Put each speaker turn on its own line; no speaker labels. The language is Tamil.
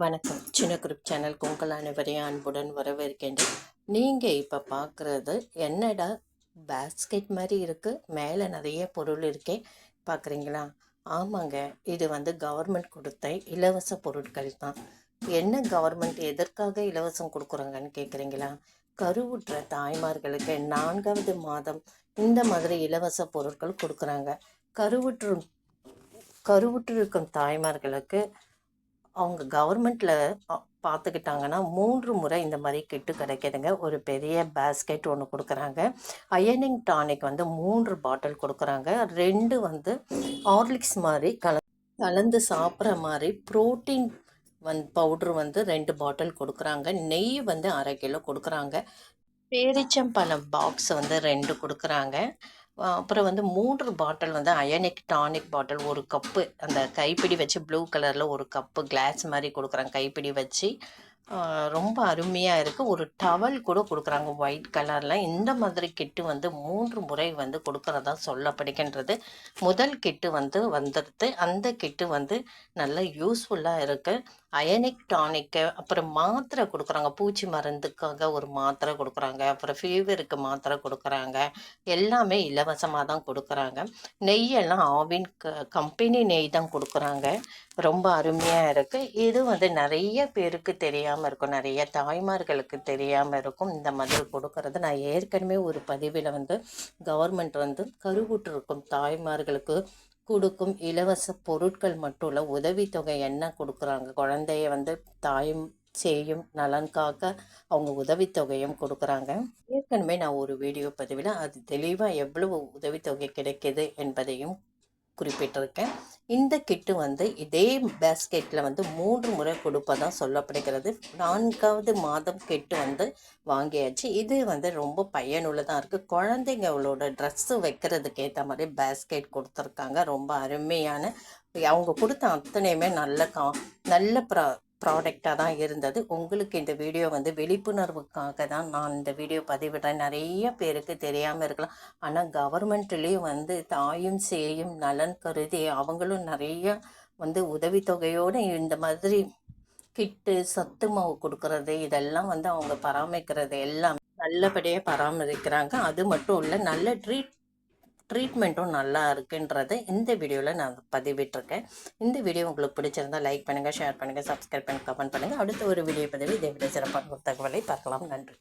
வணக்கம். சின்ன குரூப் சேனலுக்கு உங்கள் அனைவரையும் அன்புடன் வரவேற்கின்றேன். நீங்கள் இப்போ பார்க்குறது என்னடா பேஸ்கெட் மாதிரி இருக்குது மேலே நிறைய பொருள் இருக்கே பார்க்குறீங்களா ஆமாங்க இது வந்து கவர்மெண்ட் கொடுத்த இலவச பொருட்கள் தான். என்ன கவர்மெண்ட் எதற்காக இலவசம் கொடுக்குறாங்கன்னு கேட்குறீங்களா கருவுற்ற தாய்மார்களுக்கு நான்காவது மாதம் இந்த மாதிரி இலவச பொருட்கள் கொடுக்குறாங்க. கருவுற்று கருவுற்று இருக்கும் தாய்மார்களுக்கு அவங்க கவர்மெண்ட்டில் பார்த்துக்கிட்டாங்கன்னா மூன்று முறை இந்த மாதிரி கிட்டு கிடைக்கிதுங்க. ஒரு பெரிய பேஸ்கெட் ஒன்று கொடுக்குறாங்க. அயனிங் டானிக் வந்து மூன்று பாட்டில் கொடுக்குறாங்க. ரெண்டு வந்து ஹார்லிக்ஸ் மாதிரி கல கலந்து சாப்பிட்ற மாதிரி ப்ரோட்டீன் வந் பவுட்ரு வந்து ரெண்டு பாட்டில் கொடுக்குறாங்க. நெய் வந்து அரை கிலோ கொடுக்குறாங்க. பேரிச்சம்பழம் பாக்ஸ் வந்து ரெண்டு கொடுக்குறாங்க. அப்புறம் வந்து மூன்று பாட்டில் வந்து அயனிக் டானிக் பாட்டில் ஒரு கப்பு. அந்த கைப்பிடி வச்சு ப்ளூ கலரில் ஒரு கப்பு கிளாஸ் மாதிரி கொடுக்குறாங்க கைப்பிடி வச்சு. ரொம்ப அருமையாக இருக்குது ஒரு டவல் கூட கொடுக்குறாங்க. ஒயிட் கலரில் இந்த மாதிரி கிட்டு வந்து மூன்று முறை வந்து கொடுக்குறதா சொல்லப்படுகின்றது முதல் கிட்டு வந்து வந்துடுது அந்த கிட்டு வந்து நல்ல யூஸ்ஃபுல்லாக இருக்குது அயனிக் டானிக்கு அப்புறம் மாத்திரை கொடுக்குறாங்க. பூச்சி மருந்துக்காக ஒரு மாத்திரை கொடுக்குறாங்க. அப்புறம் ஃபீவருக்கு மாத்திரை கொடுக்குறாங்க. எல்லாமே இலவசமாக தான் கொடுக்குறாங்க. நெய்யெல்லாம் ஆவின் க கம்பெனி நெய் தான் கொடுக்குறாங்க. ரொம்ப அருமையாக இருக்குது இது வந்து நிறைய பேருக்கு தெரியாமல் இருக்கும். நிறைய தாய்மார்களுக்கு தெரியாமல் இருக்கும். இந்த மாதிரி கொடுக்கறது. நான் ஏற்கனவே ஒரு பதிவில் வந்து கவர்மெண்ட் வந்து கருவுற்றிருக்கும் தாய்மார்களுக்கு கொடுக்கும் இலவச பொருட்கள் மட்டும் இல்லை உதவித்தொகை என்ன கொடுக்குறாங்க? குழந்தைய வந்து தாயும் செய்யும் நலன்காக அவங்க உதவித்தொகையும் கொடுக்குறாங்க. ஏற்கனவே நான் ஒரு வீடியோ பதிவில் அது தெளிவாக எவ்வளவு உதவித்தொகை கிடைக்கிது என்பதையும் குறிப்பிட்டிருக்கேன். இந்த கிட்டு வந்து இதே பேஸ்கெட்டில் வந்து மூன்று முறை கொடுப்பதான் சொல்லப்படுகிறது. நான்காவது மாதம் கிட்டு வந்து வாங்கியாச்சு. இது வந்து ரொம்ப பயனுள்ளதாக இருக்குது குழந்தைங்களோட ட்ரெஸ்ஸு வைக்கிறதுக்கு ஏற்ற மாதிரி பேஸ்கெட் கொடுத்துருக்காங்க. ரொம்ப அருமையான. அவங்க கொடுத்த அத்தனையுமே நல்ல கா நல்ல ப்ரா ப்ராடக்டாக தான் இருந்தது. உங்களுக்கு இந்த வீடியோ வந்து விழிப்புணர்வுக்காக தான் நான் இந்த வீடியோ பதிவிடுறேன். நிறைய பேருக்கு தெரியாமல் இருக்கலாம். ஆனால் கவர்மெண்ட்லேயும் வந்து தாயும் சேயும் நலன் கருதி அவங்களும் நிறைய வந்து உதவித்தொகையோடு இந்த மாதிரி கிட்டு சத்து மாவு கொடுக்கறது இதெல்லாம் வந்து அவங்க பராமரிக்கிறது எல்லாம் நல்லபடியாக பராமரிக்கிறாங்க. அது மட்டும் இல்லை நல்ல ட்ரீட் ட்ரீட்மெண்ட்டும் நல்லா இருக்குன்றதை இந்த வீடியோவில் நான் பதிவிட்டிருக்கேன். இந்த வீடியோ உங்களுக்கு பிடிச்சிருந்தால் லைக் பண்ணுங்கள் ஷேர் பண்ணுங்கள் சப்ஸ்கிரைப் பண்ணி கமெண்ட் பண்ணுங்கள் அடுத்த ஒரு வீடியோ பதிவு இதை விட சிறப்பான தகவலை பார்க்கலாம். நன்றி.